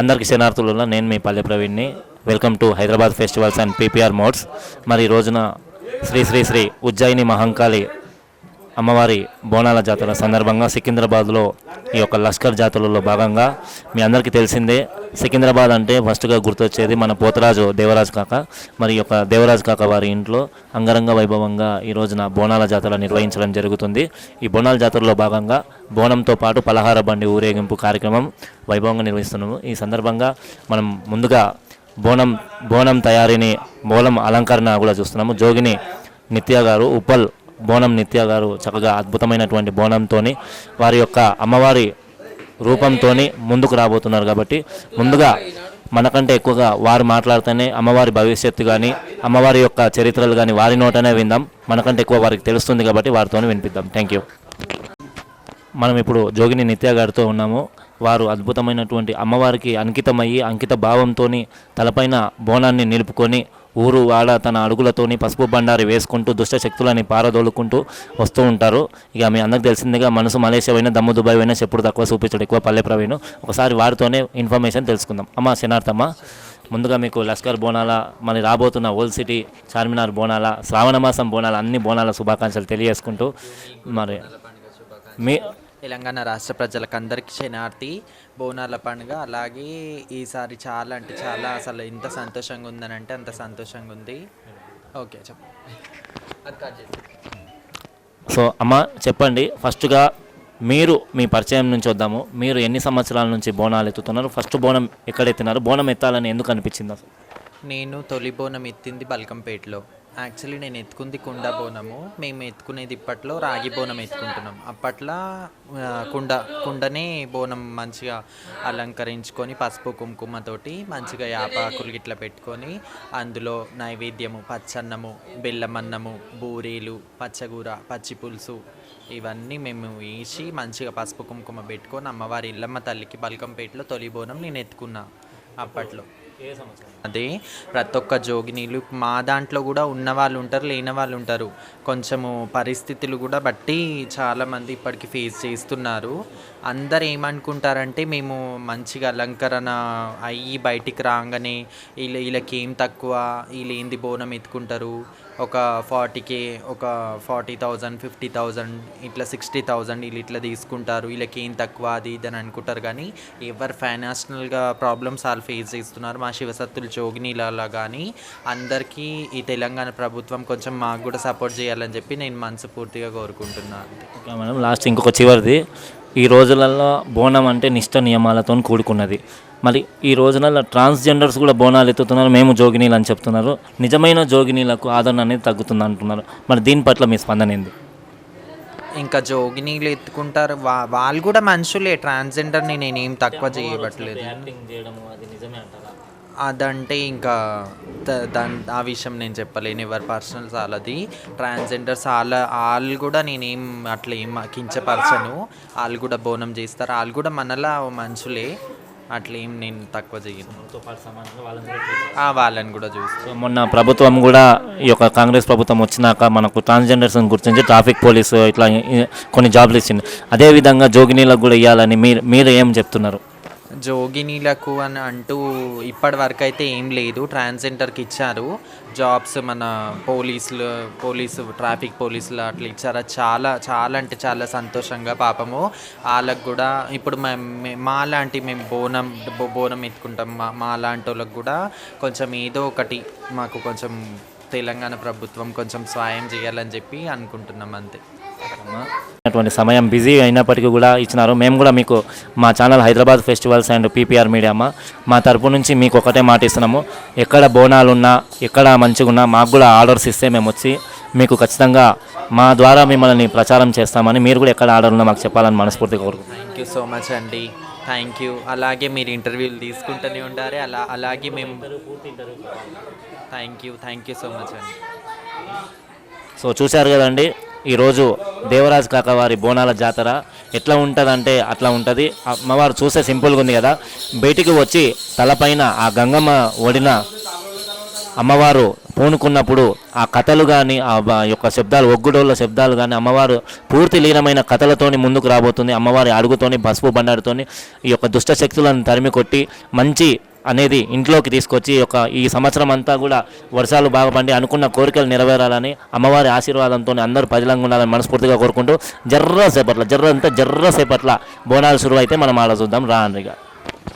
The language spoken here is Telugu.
అందరికీ శనార్థులలో నేను మీ Palle ప్రవీణ్ని. Welcome to Hyderabad festivals and PPR mods మరి ఈ రోజున శ్రీ శ్రీ శ్రీ ఉజ్జయిని మహంకాళి అమ్మవారి బోనాల జాతర సందర్భంగా సికింద్రాబాద్లో ఈ యొక్క లష్కర్ జాతరలో భాగంగా మీ అందరికీ తెలిసిందే సికింద్రాబాద్ అంటే ఫస్ట్గా గుర్తొచ్చేది మన పోతరాజు దేవరాజు కాక. మరి యొక్క దేవరాజు కాక వారి ఇంట్లో అంగరంగ వైభవంగా ఈ రోజున బోనాల జాతర నిర్వహించడం జరుగుతుంది. ఈ బోనాల జాతరలో భాగంగా బోనంతో పాటు పలహార బండి ఊరేగింపు కార్యక్రమం వైభవంగా నిర్వహిస్తున్నాము. ఈ సందర్భంగా మనం ముందుగా బోనం బోనం తయారీని బోనం అలంకరణ కూడా చూస్తున్నాము. జోగిని నిత్య గారు ఉప్పల్ బోనం నిత్య గారు చక్కగా అద్భుతమైనటువంటి బోనంతోని వారి యొక్క అమ్మవారి రూపంతోని ముందుకు రాబోతున్నారు కాబట్టి ముందుగా మనకంటే ఎక్కువగా వారు మాట్లాడితేనే అమ్మవారి భవిష్యత్తు కానీ అమ్మవారి యొక్క చరిత్రలు కానీ వారి నోటనే విందాం. మనకంటే ఎక్కువ వారికి తెలుస్తుంది కాబట్టి వారితోనే వినిపిద్దాం. థ్యాంక్ యూ మనం ఇప్పుడు జోగిని నిత్య గారితో ఉన్నాము. వారు అద్భుతమైనటువంటి అమ్మవారికి అంకితమయ్యి అంకిత భావంతోని తలపైన బోనాన్ని నిలుపుకొని ఊరు వాడ తన అడుగులతోని పసుపు బండారి వేసుకుంటూ దుష్ట శక్తులని పారదోలుకుంటూ వస్తూ ఉంటారు. ఇక మీ అందరికి తెలిసిందిగా మనసు మలేషియా అయినా దమ్ము దుబాయ్ అయినా చెప్పుడు తక్కువ చూపించడు. ఎక్కువ పల్లె ప్రవీణ్. ఒకసారి వారితోనే ఇన్ఫర్మేషన్ తెలుసుకుందాం. అమ్మ శనార్థమ్మ ముందుగా మీకు లష్కర్ బోనాల మరి రాబోతున్న ఓల్డ్ సిటీ చార్మినార్ బోనాల శ్రావణ మాసం బోనాల అన్ని బోనాల శుభాకాంక్షలు తెలియజేసుకుంటూ మరి మీ తెలంగాణ రాష్ట్ర ప్రజలకు అందరికీ శనార్థి బోనాల పండుగ. అలాగే ఈసారి చాలా అంటే చాలా అసలు ఎంత సంతోషంగా ఉందని అంటే అంత సంతోషంగా ఉంది. ఓకే చెప్పు. అది కట్ చేసి. సో అమ్మ చెప్పండి. ఫస్ట్గా మీరు మీ పరిచయం నుంచి వద్దాము. మీరు ఎన్ని సంవత్సరాల నుంచి బోనాలు ఎత్తుతున్నారు? ఫస్ట్ బోనం ఎక్కడ ఎత్తినారు బోనం ఎత్తాలని ఎందుకు అనిపించింది అసలు? నేను తొలి బోనం ఎత్తింది బల్కంపేటలో. యాక్చువల్లీ నేను ఎత్తుకుంది కుండ బోనము. మేము ఎత్తుకునేది ఇప్పట్లో రాగి బోనం ఎత్తుకుంటున్నాం. అప్పట్లో కుండ కుండనే బోనం మంచిగా అలంకరించుకొని పసుపు కుంకుమతోటి మంచిగా యాపాకులు గిట్ల పెట్టుకొని అందులో నైవేద్యము పచ్చన్నము బెల్లమన్నము బూరీలు పచ్చగూర పచ్చి పులుసు ఇవన్నీ మేము వేసి మంచిగా పసుపు కుంకుమ పెట్టుకొని అమ్మవారి ఇల్లమ్మ తల్లికి బల్కంపేటలో తొలి బోనం నేను ఎత్తుకున్నా అప్పట్లో. అదే ప్రతి ఒక్క జోగినీలు మా దాంట్లో కూడా ఉన్న వాళ్ళు ఉంటారు లేని వాళ్ళు ఉంటారు. కొంచెము పరిస్థితులు కూడా బట్టి చాలామంది ఇప్పటికి ఫేస్ చేస్తున్నారు. అందరు ఏమనుకుంటారంటే మేము మంచిగా అలంకరణ అయ్యి బయటికి రాగానే వీళ్ళ వీళ్ళకి ఏం తక్కువ వీళ్ళు ఏంది బోనం ఎత్తుకుంటారు? ఒక ఫార్టీకే ఒక ఫార్టీ థౌజండ్ ఫిఫ్టీ థౌజండ్ ఇట్లా సిక్స్టీ థౌజండ్ వీళ్ళు ఇట్లా తీసుకుంటారు. వీళ్ళకి ఏం తక్కువ అది ఇది అని అనుకుంటారు. కానీ ఎవరు ఫైనాన్షియల్గా ప్రాబ్లమ్స్ వాళ్ళు ఫేస్ చేస్తున్నారు? మా శివసత్తులు జోగినీలలో కానీ అందరికీ ఈ తెలంగాణ ప్రభుత్వం కొంచెం మాకు కూడా సపోర్ట్ చేయాలని చెప్పి నేను మనస్ఫూర్తిగా కోరుకుంటున్నాను. మేడం లాస్ట్ ఇంకొక చివరిది. ఈ రోజులలో బోనం అంటే నిష్ట నియమాలతో కూడుకున్నది. మరి ఈ రోజులలో ట్రాన్స్జెండర్స్ కూడా బోనాలు ఎత్తుతున్నారు మేము జోగినీలు అని చెప్తున్నారు. నిజమైన జోగినీలకు ఆదరణ అనేది తగ్గుతుంది అంటున్నారు. మరి దీని పట్ల మీ స్పందన ఏంది? ఇంకా జోగినీలు ఎత్తుకుంటారు. వా వాళ్ళు కూడా మనుషులే. ట్రాన్స్జెండర్ని నేనేం తక్కువ చేయబట్టలేదు. అదంటే ఇంకా దాని ఆ విషయం నేను చెప్పలేను. ఎవరి పర్సనల్ వాళ్ళది ట్రాన్స్జెండర్స్ వాళ్ళ వాళ్ళు కూడా నేనేం అట్లా ఏం కించపరచను. వాళ్ళు కూడా బోనం చేస్తారు. వాళ్ళు కూడా మనలా మనుషులే. అట్లా ఏం నేను తక్కువ చేయను. ఆ, వాళ్ళని కూడా చూస్తాను సో మొన్న ప్రభుత్వం కూడా ఈ యొక్క కాంగ్రెస్ ప్రభుత్వం వచ్చినాక మనకు ట్రాన్స్జెండర్స్ని గుర్తించి ట్రాఫిక్ పోలీసు ఇట్లా కొన్ని జాబ్లు ఇచ్చింది. అదేవిధంగా జోగినీలకు కూడా ఇవ్వాలని మీరు మీరు ఏం చెప్తున్నారు? జోగినీలకు అని అంటూ ఇప్పటి వరకు అయితే ఏం లేదు. ట్రాన్స్జెండర్కి ఇచ్చారు. జాబ్స్ మన పోలీసులు పోలీసు ట్రాఫిక్ పోలీసులు అట్లా ఇచ్చారా? చాలా చాలా అంటే చాలా సంతోషంగా పాపము. వాళ్ళకు కూడా ఇప్పుడు మేము మా లాంటి మేము బోనం బో- బోనం ఎత్తుకుంటాం మా మా లాంటి వాళ్ళకి కూడా కొంచెం ఏదో ఒకటి మాకు కొంచెం తెలంగాణ ప్రభుత్వం కొంచెం సాయం చేయాలని చెప్పి అనుకుంటున్నాం అంతే. అటువంటి సమయం బిజీ అయినప్పటికీ కూడా ఇచ్చినారు. మేము కూడా మీకు మా channel Hyderabad festivals and PPR media అమ్మ మా తరపు నుంచి మీకు ఒకటే మాట ఇస్తున్నాము. ఎక్కడ బోనాలు ఉన్నా ఎక్కడ మంచిగా ఉన్నా మాకు కూడా ఆర్డర్స్ ఇస్తే మేము వచ్చి మీకు ఖచ్చితంగా మా ద్వారా మిమ్మల్ని ప్రచారం చేస్తామని మీరు కూడా ఎక్కడ ఆర్డర్ ఉన్నా మాకు చెప్పాలని మనస్ఫూర్తిగా కోరుకుంటున్నాం. థ్యాంక్ యూ సో మచ్ అండి. థ్యాంక్ యూ అలాగే మీరు ఇంటర్వ్యూలు తీసుకుంటూనే ఉండాలి అలా అలాగే మేము thank you thank you so much అండి. సో చూశారు కదండి ఈరోజు దేవరాజ్ కాక వారి బోనాల జాతర ఎట్లా ఉంటుందంటే అట్లా ఉంటుంది. అమ్మవారు చూస్తే సింపుల్గా ఉంది కదా. బయటికి వచ్చి తలపైన ఆ గంగమ్మ ఒడిన అమ్మవారు పూనుకున్నప్పుడు ఆ కథలు కానీ ఆ యొక్క శబ్దాలు ఒగ్గుడోళ్ళ శబ్దాలు కానీ అమ్మవారు పూర్తి లీనమైన కథలతోని ముందుకు రాబోతుంది. అమ్మవారి అడుగుతోని పసుపు బండారుతోని ఈ యొక్క దుష్ట శక్తులను తరిమి కొట్టి మంచి అనేది ఇంట్లోకి తీసుకొచ్చి ఒక ఈ సంవత్సరం అంతా కూడా వర్షాలు బాగా పండి అనుకున్న కోరికలు నెరవేరాలని అమ్మవారి ఆశీర్వాదంతో అందరూ ప్రజలంగా ఉండాలని మనస్ఫూర్తిగా కోరుకుంటూ జర్ర సేపట్ల జర్ర అంతా జర్ర సేపట్ల బోనాలు శురువు అయితే మనం ఆలోచిద్దాం. చూద్దాం రా